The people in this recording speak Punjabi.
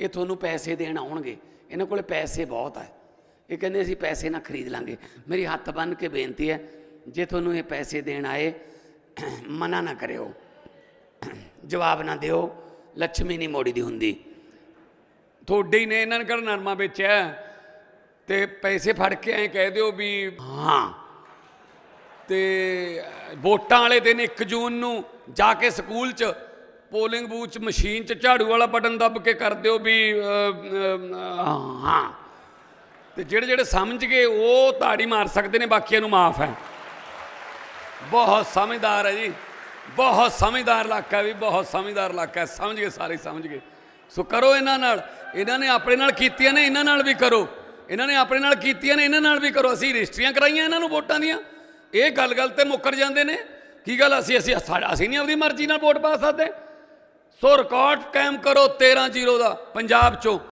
ਇਹ ਤੁਹਾਨੂੰ ਪੈਸੇ ਦੇਣ ਆਉਣਗੇ। ਇਹਨਾਂ ਕੋਲੇ ਪੈਸੇ ਬਹੁਤ ਹੈ ਇਹ ਕਹਿੰਦੇ ਅਸੀਂ ਪੈਸੇ ਨਾ ਖਰੀਦ ਲਾਂਗੇ। ਮੇਰੀ ਹੱਥ ਬੰਨ ਕੇ ਬੇਨਤੀ ਹੈ ਜੇ ਤੁਹਾਨੂੰ ਇਹ ਪੈਸੇ ਦੇਣ ਆਏ ਮਨਾ ਨਾ ਕਰਿਓ। ਜਵਾਬ ਨਾ ਦਿਓ। ਲੱਛਮੀ ਨਹੀਂ ਮੋੜੀ ਦੀ ਹੁੰਦੀ। ਤੁਹਾਡੇ ਹੀ ਨੇ ਇਹਨਾਂ ਨੇ ਕਿਹੜਾ ਨਰਮਾ ਵੇਚਿਆ? ਤੇ ਪੈਸੇ ਫੜ ਕੇ ਐਂ ਕਹਿ ਦਿਓ ਵੀ ਹਾਂ। ਤੇ ਵੋਟਾਂ ਵਾਲੇ ਦਿਨ 1 ਜੂਨ ਨੂੰ ਜਾ ਕੇ ਸਕੂਲ 'ਚ ਪੋਲਿੰਗ ਬੂਥ 'ਚ ਮਸ਼ੀਨ 'ਚ ਝਾੜੂ ਵਾਲਾ ਬਟਨ ਦੱਬ ਕੇ ਕਰ ਦਿਓ ਵੀ ਅ, ਹਾਂ ਤੇ ਜਿਹੜੇ ਜਿਹੜੇ ਸਮਝ ਗਏ ਉਹ ਤਾੜੀ ਮਾਰ ਸਕਦੇ ਨੇ ਬਾਕੀਆਂ ਨੂੰ ਮਾਫ ਹੈ। ਬਹੁਤ ਸਮਝਦਾਰ ਹੈ ਜੀ। ਬਹੁਤ ਸਮਝਦਾਰ ਇਲਾਕਾ ਵੀ ਬਹੁਤ ਸਮਝਦਾਰ ਇਲਾਕਾ ਹੈ। ਸਮਝ ਗਏ ਸਾਰੇ ਸਮਝ ਗਏ। ਸੋ ਕਰੋ ਇਹਨਾਂ ਨਾਲ। ਇਹਨਾਂ ਨੇ ਆਪਣੇ ਨਾਲ ਕੀਤੀਆਂ ਨੇ ਇਹਨਾਂ ਨਾਲ ਵੀ ਕਰੋ। ਇਹਨਾਂ ਨੇ ਆਪਣੇ ਨਾਲ ਕੀਤੀਆਂ ਨੇ ਇਹਨਾਂ ਨਾਲ ਵੀ ਕਰੋ। ਅਸੀਂ ਰਜਿਸਟਰੀਆਂ ਕਰਾਈਆਂ ਇਹਨਾਂ ਨੂੰ ਵੋਟਾਂ ਦੀਆਂ। ਇਹ ਗੱਲ ਗੱਲ ਤੇ ਮੁੱਕਰ ਜਾਂਦੇ ਨੇ। ਕੀ ਗੱਲ ਅਸੀਂ ਅਸੀਂ ਸਾਡਾ- ਅਸੀਂ ਨਹੀਂ ਆਪਣੀ ਮਰਜ਼ੀ ਨਾਲ ਵੋਟ ਪਾ ਸਕਦੇ। ਸੋ ਰਿਕਾਰਡ ਕਾਇਮ ਕਰੋ 13 ਜ਼ੀਰੋ ਦਾ ਪੰਜਾਬ ਚੋਂ।